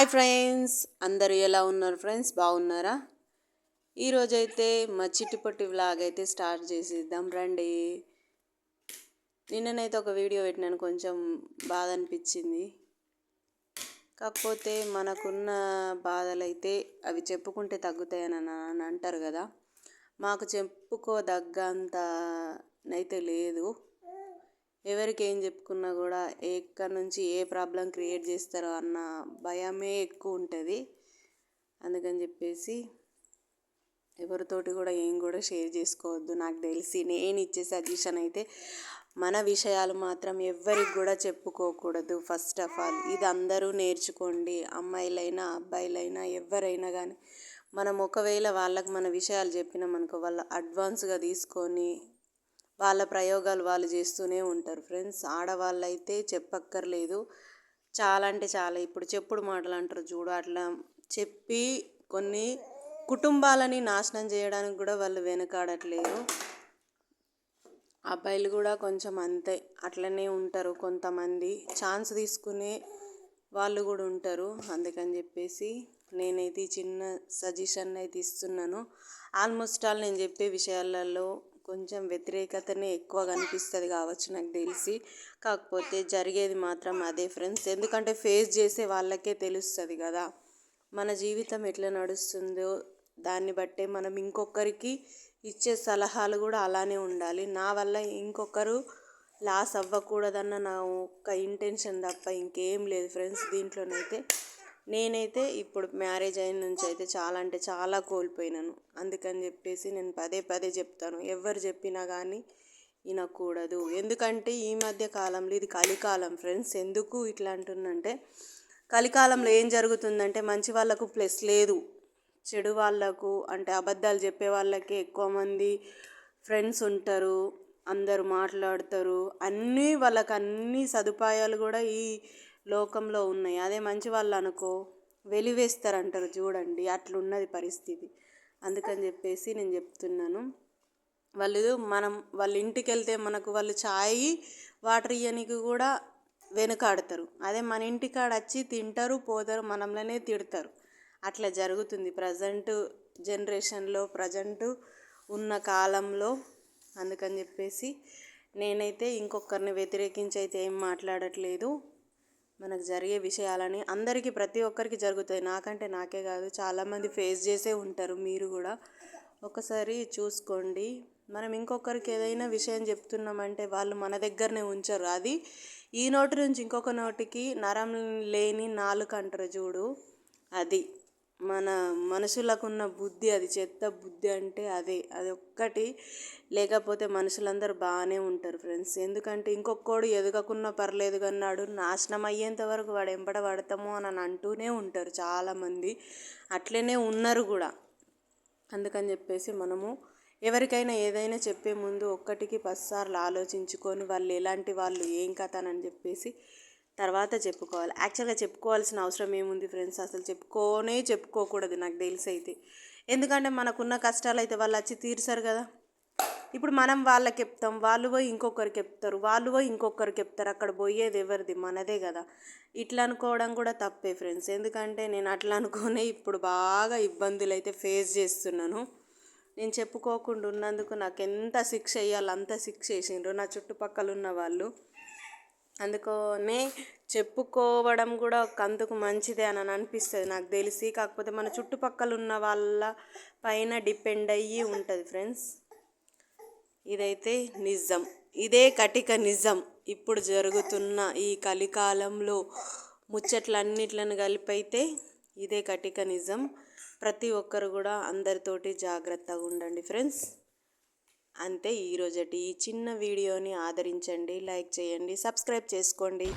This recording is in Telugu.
హాయ్ ఫ్రెండ్స్ అందరు ఎలా ఉన్నారు ఫ్రెండ్స్ బాగున్నారా? ఈరోజైతే మా చిట్టిపొట్టి వ్లాగ్ అయితే స్టార్ట్ చేసేద్దాం రండి. నిన్ననైతే ఒక వీడియో పెట్టినాను కొంచెం బాధ అనిపించింది. కాకపోతే మనకున్న బాధలు అయితే అవి చెప్పుకుంటే తగ్గుతాయని అని అంటారు కదా. మాకు చెప్పుకోదగ్గంత అయితే లేదు. ఎవరికి ఏం చెప్పుకున్నా కూడా ఎక్కడి నుంచి ఏ ప్రాబ్లం క్రియేట్ చేస్తారో అన్న భయమే ఎక్కువ ఉంటుంది. అందుకని చెప్పేసి ఎవరితోటి కూడా ఏం కూడా షేర్ చేసుకోవద్దు. నాకు తెలిసి నేను ఇచ్చే సజెషన్ అయితే మన విషయాలు మాత్రం ఎవ్వరికి కూడా చెప్పుకోకూడదు. ఫస్ట్ ఆఫ్ ఆల్ ఇది అందరూ నేర్చుకోండి. అమ్మాయిలైనా అబ్బాయిలైనా ఎవరైనా కానీ మనం ఒకవేళ వాళ్ళకి మన విషయాలు చెప్పినామనుకో వాళ్ళు అడ్వాన్స్గా తీసుకొని వాళ్ళ ప్రయోగాలు వాళ్ళు చేస్తూనే ఉంటారు ఫ్రెండ్స్. ఆడవాళ్ళు అయితే చెప్పక్కర్లేదు. చాలా అంటే చాలా. ఇప్పుడు చెప్పుడు మాటలు అంటారు చూడు అట్లా చెప్పి కొన్ని కుటుంబాలని నాశనం చేయడానికి కూడా వాళ్ళు వెనకాడట్లేదు అబ్బాయిలు కూడా కొంచెం అంతే అట్లనే ఉంటారు కొంతమంది. ఛాన్స్ తీసుకునే వాళ్ళు కూడా ఉంటారు. అందుకని చెప్పేసి నేనైతే చిన్న సజెషన్ అయితే ఇస్తున్నాను ఆల్మోస్ట్ ఆల్ నేను చెప్పే విషయాలలో కొంచెం వ్యతిరేకతనే ఎక్కువ కనిపిస్తుంది కావచ్చు నాకు తెలిసి. కాకపోతే జరిగేది మాత్రం అదే ఫ్రెండ్స్. ఎందుకంటే ఫేస్ చేసే వాళ్ళకే తెలుస్తుంది కదా. మన జీవితం ఎట్లా నడుస్తుందో దాన్ని బట్టే మనం ఇంకొకరికి ఇచ్చే సలహాలు కూడా అలానే ఉండాలి. నా వల్ల ఇంకొకరు లాస్ అవ్వకూడదన్న నా ఒక్క ఇంటెన్షన్ తప్ప ఇంకేం లేదు ఫ్రెండ్స్. దీంట్లోనైతే నేనైతే ఇప్పుడు మ్యారేజ్ అయిన నుంచి అయితే చాలా అంటే చాలా కోల్పోయినాను. అందుకని చెప్పేసి నేను పదే పదే చెప్తాను. ఎవరు చెప్పినా కానీ వినకూడదు. ఎందుకంటే ఈ మధ్య కాలంలో ఇది కలికాలం ఫ్రెండ్స్. ఎందుకు ఇట్లా అంటుందంటే కలికాలంలో ఏం జరుగుతుందంటే మంచి వాళ్ళకు ప్లస్ లేదు. చెడు వాళ్ళకు అంటే అబద్ధాలు చెప్పే వాళ్ళకి ఎక్కువ మంది ఫ్రెండ్స్ ఉంటారు. అందరు మాట్లాడతారు. అన్నీ వాళ్ళకి అన్ని సదుపాయాలు కూడా ఈ లోకంలో ఉన్నాయి. అదే మంచి వాళ్ళు అనుకో వెలివేస్తారంటారు. చూడండి అట్లున్నది పరిస్థితి. అందుకని చెప్పేసి నేను చెప్తున్నాను. వాళ్ళు మనం వాళ్ళ ఇంటికి వెళ్తే మనకు వాళ్ళు ఛాయ్ వాటర్ ఇయ్యనికి కూడా వెనుకాడతారు. అదే మన ఇంటికాడ వచ్చి తింటారు పోతారు మనంలోనే తిడతారు. అట్లా జరుగుతుంది. ప్రజెంట్ జనరేషన్లో ప్రజెంట్ ఉన్న కాలంలో. అందుకని చెప్పేసి నేనైతే ఇంకొకరిని వ్యతిరేకించి అయితే ఏం మాట్లాడట్లేదు. మనకు జరిగే విషయాలని అందరికీ ప్రతి ఒక్కరికి జరుగుతాయి. నాకంటే నాకే కాదు చాలామంది ఫేస్ చేసే ఉంటారు. మీరు కూడా ఒకసారి చూసుకోండి. మనం ఇంకొకరికి ఏదైనా విషయం చెప్తున్నామంటే వాళ్ళు మన దగ్గరనే ఉంచరు. అది ఈ నోటి నుంచి ఇంకొక నోటికి నరం లేని నాలుక అంటారు చూడు. అది. మన మనుషులకున్న బుద్ధి అది చెత్త బుద్ధి అంటే అదే. అది ఒక్కటి లేకపోతే మనుషులందరూ బాగానే ఉంటారు ఫ్రెండ్స్. ఎందుకంటే ఇంకొకడు ఎదగకున్నా పర్లేదు కన్నాడు నాశనం అయ్యేంత వరకు వాడు ఎంబడ పడతాము అని అంటూనే ఉంటారు చాలామంది. అట్లనే ఉన్నారు కూడా. అందుకని చెప్పేసి మనము ఎవరికైనా ఏదైనా చెప్పే ముందు ఒక్కటికి పదిసార్లు ఆలోచించుకొని వాళ్ళు ఎలాంటి వాళ్ళు ఏం కథ అని చెప్పేసి తర్వాత చెప్పుకోవాలి. యాక్చువల్గా చెప్పుకోవాల్సిన అవసరం ఏముంది ఫ్రెండ్స్ అసలు చెప్పుకోనే చెప్పుకోకూడదు నాకు తెలిసి అయితే. ఎందుకంటే మనకున్న కష్టాలు అయితే వాళ్ళు వచ్చి తీర్చారు కదా. ఇప్పుడు మనం వాళ్ళకి చెప్తాం వాళ్ళు పోయి ఇంకొకరికి చెప్తారు వాళ్ళు పోయి ఇంకొకరికి చెప్తారు. అక్కడ పోయేది ఎవరిది? మనదే కదా. ఇట్లా అనుకోవడం కూడా తప్పే ఫ్రెండ్స్ ఎందుకంటే నేను అట్లా అనుకునే ఇప్పుడు బాగా ఇబ్బందులు అయితే ఫేస్ చేస్తున్నాను. నేను చెప్పుకోకుండా ఉన్నందుకు నాకు ఎంత శిక్ష వేయాలో అంత శిక్ష వేసిండ్రు. నా చుట్టుపక్కల ఉన్న వాళ్ళు. అందుకనే చెప్పుకోవడం కూడా ఒక అందుకు మంచిదే అని అనిపిస్తుంది నాకు తెలిసి. కాకపోతే మన చుట్టుపక్కల ఉన్న వాళ్ళ పైన డిపెండ్ అయ్యి ఉంటుంది ఫ్రెండ్స్. ఇదైతే నిజం. ఇదే కటిక నిజం. ఇప్పుడు జరుగుతున్న ఈ కలికాలంలో ముచ్చట్లన్నిట్లను కలిపైతే ఇదే కటిక నిజం. ప్రతి ఒక్కరు కూడా అందరితోటి జాగ్రత్తగా ఉండండి ఫ్రెండ్స్. అంతే ఈరోజటి ఈ చిన్న వీడియోని ఆదరించండి లైక్ చేయండి సబ్స్క్రైబ్ చేసుకోండి.